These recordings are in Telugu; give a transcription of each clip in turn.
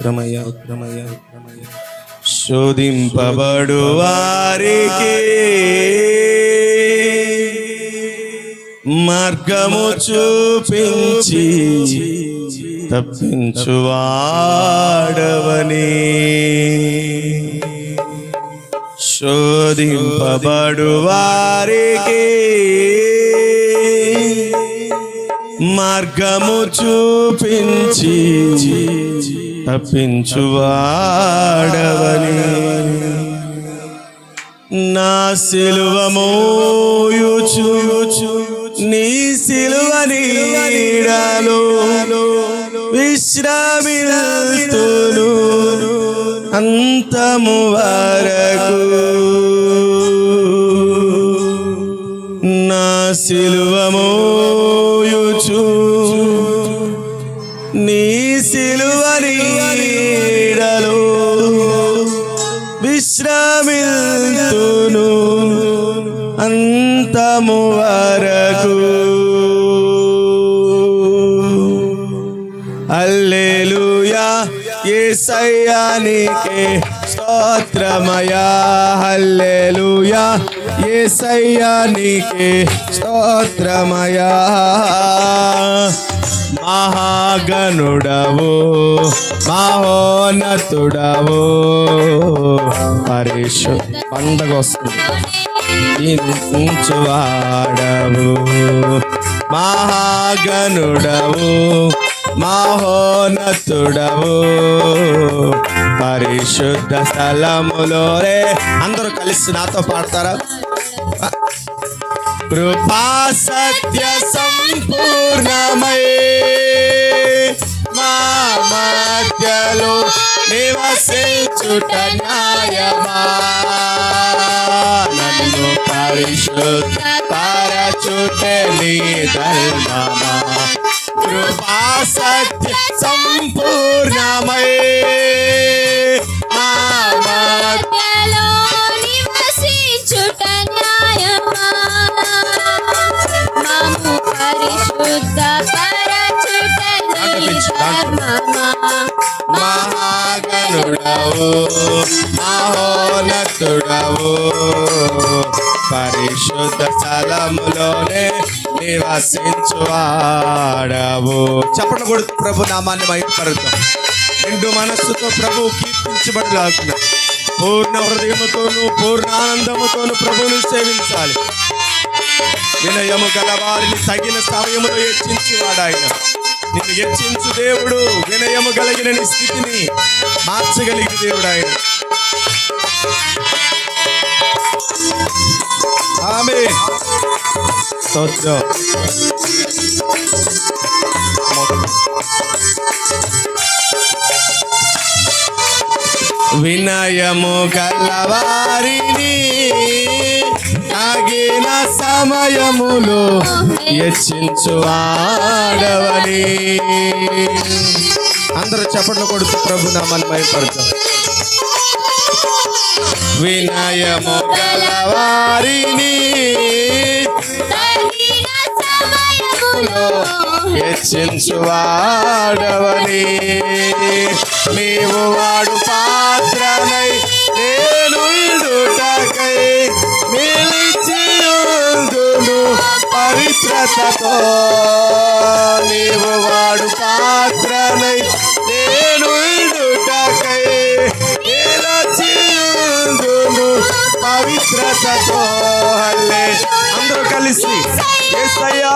స్తోత్రమయ్య స్తోత్రమయ్య శోధింపబడు వారికి మార్గము చూపించి తప్పించువాడవని. శోధింపబడు వారికి మార్గము చూపించి తప్పించువాడవని. నా సిలువ మోయుచు నీ సిలువ నీడలో విశ్రామిల్తును అంతము వరకు. నా సిలువ మో అంతము వరకు అల్లెలుయా ఏసయ్యానికే స్తోత్రమయా హల్లెలూయా ఏసయ్యానికే స్తోత్రమయా మహాగనుడవు మహోన్నతుడవు. పరిశు పండగ వస్తుంది. ఇంచువాడవు మహాగనుడవు మహోన్నతుడవు. పరిశుద్ధ స్థలములో రే. అందరూ కలిసి నాతో పాడతారా? కృపా సత్య సంపూర్ణమై మా మధ్యలో నివసించుట న్యాయమా? పరిశుద్ధ పరచుటే నీ ధర్మమా కృపా సత్య సంపూర్ణమై పరిశుద్ధ ధర్మమా పరిశుద్ధ స్థలములోనే నివసించువాడవు చెప్పండి కూడా ప్రభు నామాన్ని మహిమపరుద్దాం. రెండు మనస్సుతో ప్రభు కీర్తించబడలాగున పూర్ణ హృదయముతోను పూర్ణ ఆనందముతోను ప్రభువును సేవించాలి. వినయము గల వారిని తగిన సమయంలో హెచ్చించువాడు ఆయన నిన్ను హెచ్చించు దేవుడు. వినయము కలిగిన స్థితిని మార్చగలిగిన దేవుడు ఆయన ఆమె స్తోత్రం వినయము గలవారిని ఆగిన సమయములో హెచ్చించువాడవని అందరూ చప్పట్లు కొడుతూ ప్రభు నామాన్ని భయపడతాం వినయము గలవారిని తగిన హెచ్చించువాడవని. నీవు వాడు పాత్రనై నేను ఇడుటకై నిలిచియుందును పవిత్రతతో. పవిత్రతతో హల్లే అందరూ కలిసి యేసయ్యా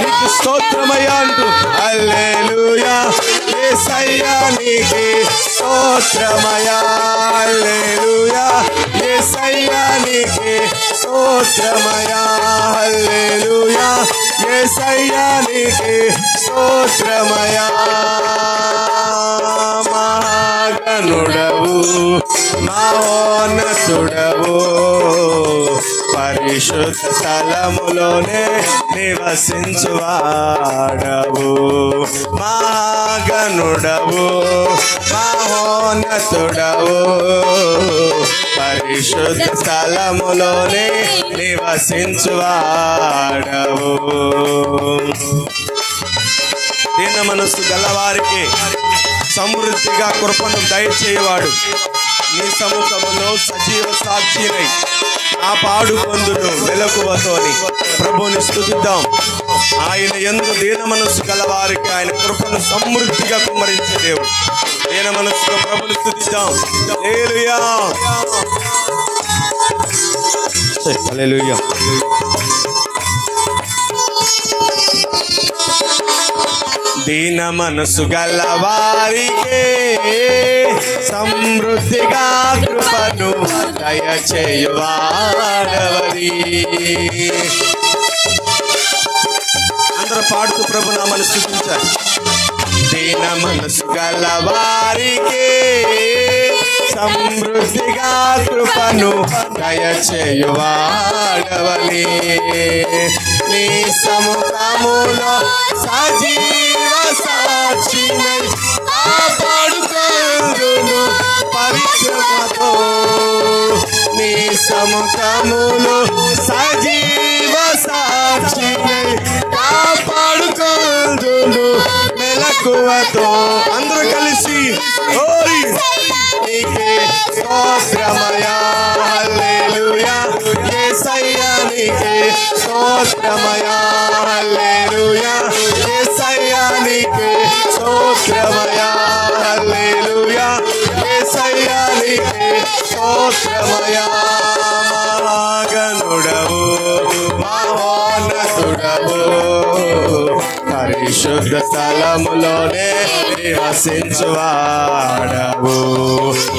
నీకు స్తోత్రమయ్యా అంటూ హల్లెలూయా. ఏసయ్యా నీకు స్తోత్రమయ్యా హల్లెలూయా. ఏసయ్యా నీకు స్తోత్రమయ్యా హల్లెలూయా. ఏసయ్యా నీకు స్తోత్రమయ్యా. మహాగణుడవు మహోన్నతుడవు పరిశుద్ధ స్థలములోనే నివసించువాడవు. మాగనుడవు మహోన్నతుడవు పరిశుద్ధ స్థలములోనే నివసించువాడవు. దీన మనస్సు గలవారికి సమృద్ధిగా కృపను దయచేయవాడు. నీ సముఖంలో సజీవ సాక్షినై ఆ పాడు పొందును వెలకువతోని. ప్రభుని స్థుతిద్దాం ఆయన ఎందు దీన మనస్సు గలవారికి ఆయన కృపను సమృద్ధిగా కుమ్మరించే దేవుడు. దీన మనస్సులో ప్రభుని స్తుతిద్దాం. హల్లెలూయా. దీన మనసు గలవారికే సమృద్ధిగా కృపను దయచేయువాడవరి. అందరూ పాడుతూ ప్రభు నామను స్థుతించాలి. దీన మనసు గలవారికే సమృద్ధిగా కృపను దయచేయువాడవని నీ సముఖములో సజీవ సాక్షినై కాపాడుకొందును పరిశ్రమతో నీ సముఖములో సజీవ సాక్షినై కాపాడుకొందును మెలకువతో. అందరూ కలిసి ఓరి. నీకే స్తోత్రమయా హల్లెలూయా. యేసయ్యా నీకే స్తోత్రమయా పరిశుద్ధ స్థలములోనే నివసించువాడవు.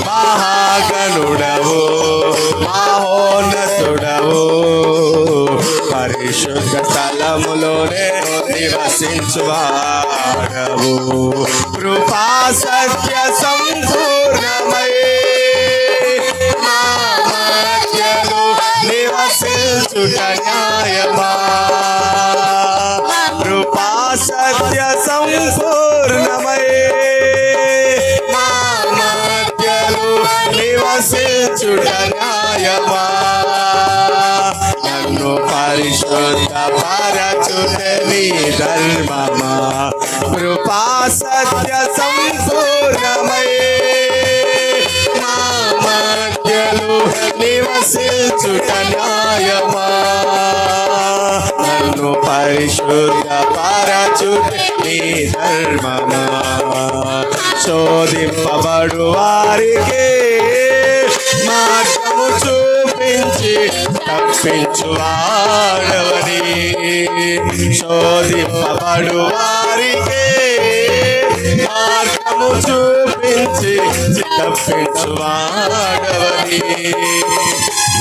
మహాగణుడవు మహోన్నతుడవు. పరిశుద్ధ స్థలములోనే నివసించువాడవు. కృపా సత్య సంపూర్ణమై నివసించుట న్యాయమా? నివసించుట న్యాయమా నన్ను పరిశుద్ధ పరచుడని నీ ధర్మమా కృపా సత్య సంపూర్ణమై మా మధ్యలో నివసించుట న్యాయమా? నన్ను పరిశుద్ధ పరచుడని నీ ధర్మమా? శోధింపబడు వారికి తప్పించు వాడవని శోధింపబడు వారికి మార్గము చూపించి తప్పించు వాడవని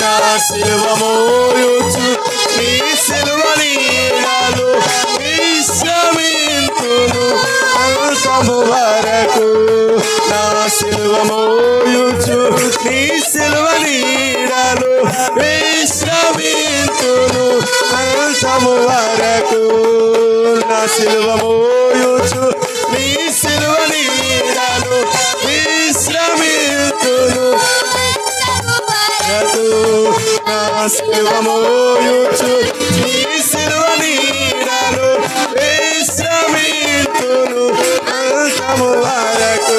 నా శిల్వమోయుచు నా శిల్వమోయుచు నీ శిల్వ నీడను విశ్రమితును వరకు నా శిల్వమోయుచు నీ శిల్వ నీడను విశ్రమితును అంతము వరకు.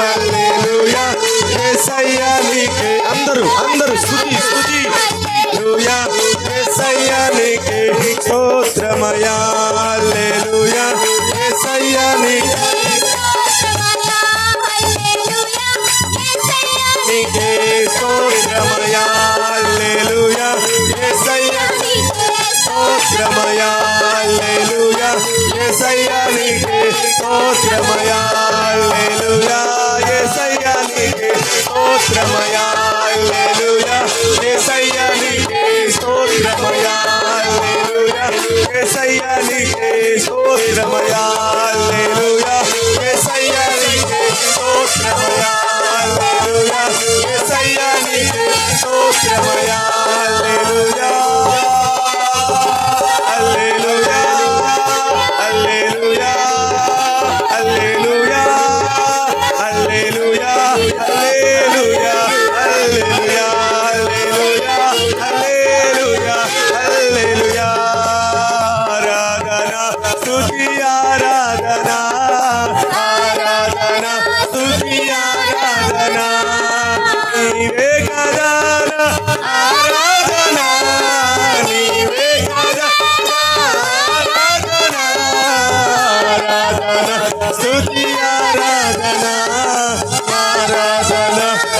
హల్లెలూయా. యేసయ్యా నీకే. అందరూ అందరూ స్తుతి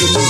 స్తోత్రం స్తోత్రం